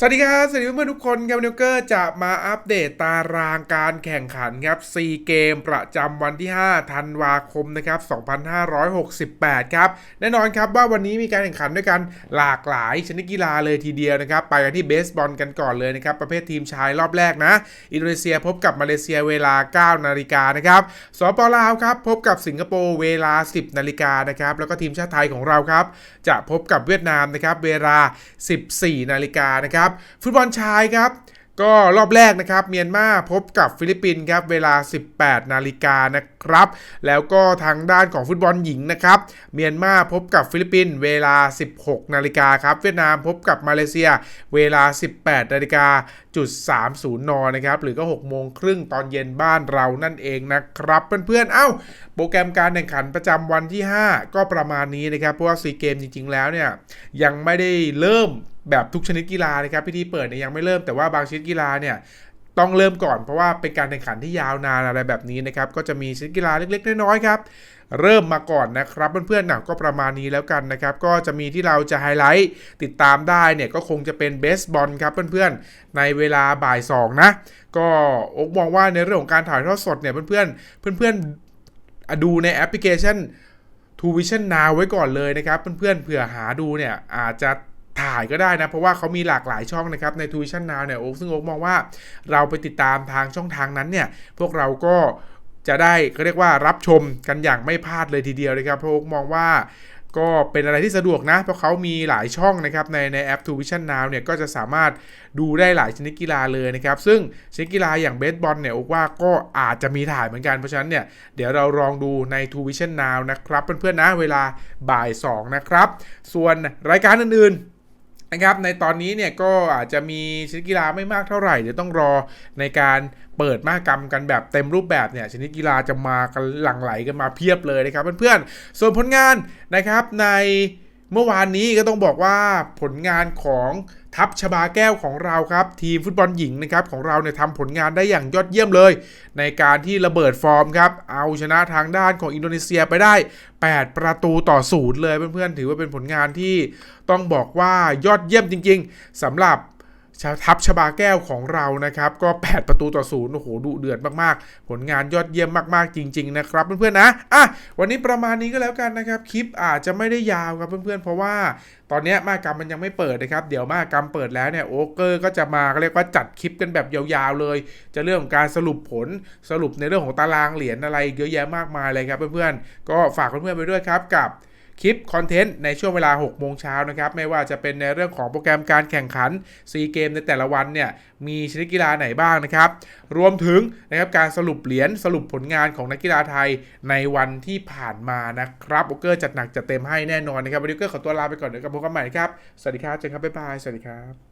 สวัสดีครับ สวัสดีเพื่อนๆทุกคนครับนิวเกอร์จะมาอัปเดตตารางการแข่งขันครับ4เกมประจำวันที่ 5 ธันวาคมนะครับ 2568 ครับ แน่นอนครับว่าวันนี้มีการแข่งขันด้วยกันหลากหลายชนิดกีฬาเลยทีเดียวนะครับ ไปกันที่เบสบอลกันก่อนเลยนะครับ ประเภททีมชายรอบแรกนะ อินโดนีเซียพบกับมาเลเซียเวลา 9 นาฬิกานะครับสปปลาวครับพบกับสิงคโปร์เวลา 10 นาฬิกานะครับแล้วก็ทีมชาติไทยของเราครับจะพบกับเวียดนามนะครับเวลา 14 นาฬิกานะครับฟุตบอลชายครับก็รอบแรกนะครับเมียนมาพบกับฟิลิปปินส์ครับเวลา 18 นาฬิกานะครับ แล้วก็ทางด้านของฟุตบอลหญิงนะครับเมียนมาพบกับฟิลิปปินส์เวลา 16 นาฬิกาครับเวียดนามพบกับมาเลเซีย เวลา 18 นาฬิกาจุด30นนะครับหรือก็ 6 โมงครึ่งตอนเย็นบ้านเรานั่นเองนะครับ เพื่อนๆเอ้า โปรแกรมการแข่งขันประจำวันที่ 5 ก็ประมาณนี้นะครับเพราะว่าซีเกมจริงๆแล้วเนี่ยยังไม่ได้เริ่ม แบบทุกชนิดกีฬานะครับพิธีเปิดเนี่ยยังไม่เริ่มแต่ว่าบางชนิดกีฬาเนี่ยต้องเริ่มก่อนเพราะว่าเป็นการแข่งขันที่ยาวนานอะไรแบบนี้นะครับก็จะมีชนิดกีฬาเล็กๆน้อยๆครับเริ่มมาก่อนนะครับเพื่อนๆหนักก็ประมาณนี้แล้วกันนะครับก็จะมีที่เราจะไฮไลท์ติดตามได้เนี่ยก็คงจะเป็นเบสบอลครับเพื่อนๆในเวลาบ่าย2นะก็อกมองว่าในเรื่องของการถ่ายทอดสดเนี่ยเพื่อนๆเพื่อนๆดูในแอปพลิเคชัน Two Vision Now ไว้ก่อนเลยนะครับเพื่อนๆเผื่อหาดูเนี่ยอาจจะ ถ่ายก็ได้นะ เพราะว่าเขามีหลากหลายช่องนะครับ ใน Two Vision Now เนี่ยโอ๊คซึ่งโอ๊คมองว่าเราไปติดตามทางช่องทางนั้นเนี่ย พวกเราก็จะได้เขาเรียกว่ารับชมกันอย่างไม่พลาดเลยทีเดียวนะครับเพราะโอ๊คมองว่าก็เป็นอะไรที่สะดวกนะ เพราะเขามีหลายช่องนะครับ ในในแอป Two Vision Now เนี่ยก็จะสามารถดูได้หลายชนิดกีฬาเลยนะครับ ซึ่งชนิดกีฬาอย่างเบสบอลเนี่ยโอ๊คว่าก็อาจจะมีถ่ายเหมือนกัน เพราะฉะนั้นเนี่ยเดี๋ยวเราลองดูใน Two Vision Now นะครับ เพื่อนๆนะเวลาบ่าย 2 นะครับ ส่วนรายการอื่นๆ นะครับในตอนนี้เนี่ยก็อาจจะมีชนิดกีฬาไม่มากเท่าไหร่เดี๋ยวต้องรอในการเปิดมากรรมกันแบบเต็มรูปแบบเนี่ยชนิดกีฬาจะมากันหลั่งไหลกันมาเพียบเลยนะครับเพื่อนๆส่วนผลงานนะครับในเมื่อวานนี้ก็ต้องบอกว่าผลงานของ ทัพชบาแก้วของเราครับ ทีมฟุตบอลหญิงนะครับของเราเนี่ยทำผลงานได้อย่างยอดเยี่ยมเลย ในการที่ระเบิดฟอร์มครับ เอาชนะทางด้านของอินโดนีเซียไปได้ 8 ประตูต่อศูนย์เลยเพื่อนๆ ถือว่าเป็นผลงานที่ต้องบอกว่ายอดเยี่ยมจริง ๆสำหรับ ชาวทัพชบาแก้วของเรานะครับ ก็ 8 ประตูต่อศูนย์โอ้โหดุเดือดมากๆ ผลงานยอดเยี่ยมมากๆ จริง ๆ นะครับ เพื่อนๆนะอะวันนี้ประมาณนี้ก็แล้วกันนะครับ คลิปอาจจะไม่ได้ยาวครับเพื่อนๆ เพราะว่าตอนนี้มากรรมมันยังไม่เปิดนะครับ เดี๋ยวมากรรมเปิดแล้วเนี่ยโอเกอร์ก็จะมาเรียกว่าจัดคลิปกันแบบยาวๆเลย จะเรื่องของการสรุปผลสรุปในเรื่องของตารางเหรียญอะไรเยอะแยะมากมายเลยครับเพื่อนๆก็ฝากเพื่อนๆไปด้วยครับกับ คลิปคอนเทนต์ในช่วงเวลา 6 โมงเช้านะครับไม่ว่าจะเป็นในเรื่องของโปรแกรมการแข่งขันซีเกมในแต่ละวันเนี่ยมีชนิดกีฬาไหนบ้างนะครับรวมถึงนะครับการสรุปเหรียญสรุปผลงานของนักกีฬาไทยในวันที่ผ่านมานะครับโอเกอร์จัดหนักจัดเต็มให้แน่นอนนะครับวันนี้ก็ขอตัวลาไปก่อนเดี๋ยวกับพบกันใหม่ครับสวัสดีครับเจอกันครับบ๊ายบายสวัสดีครับ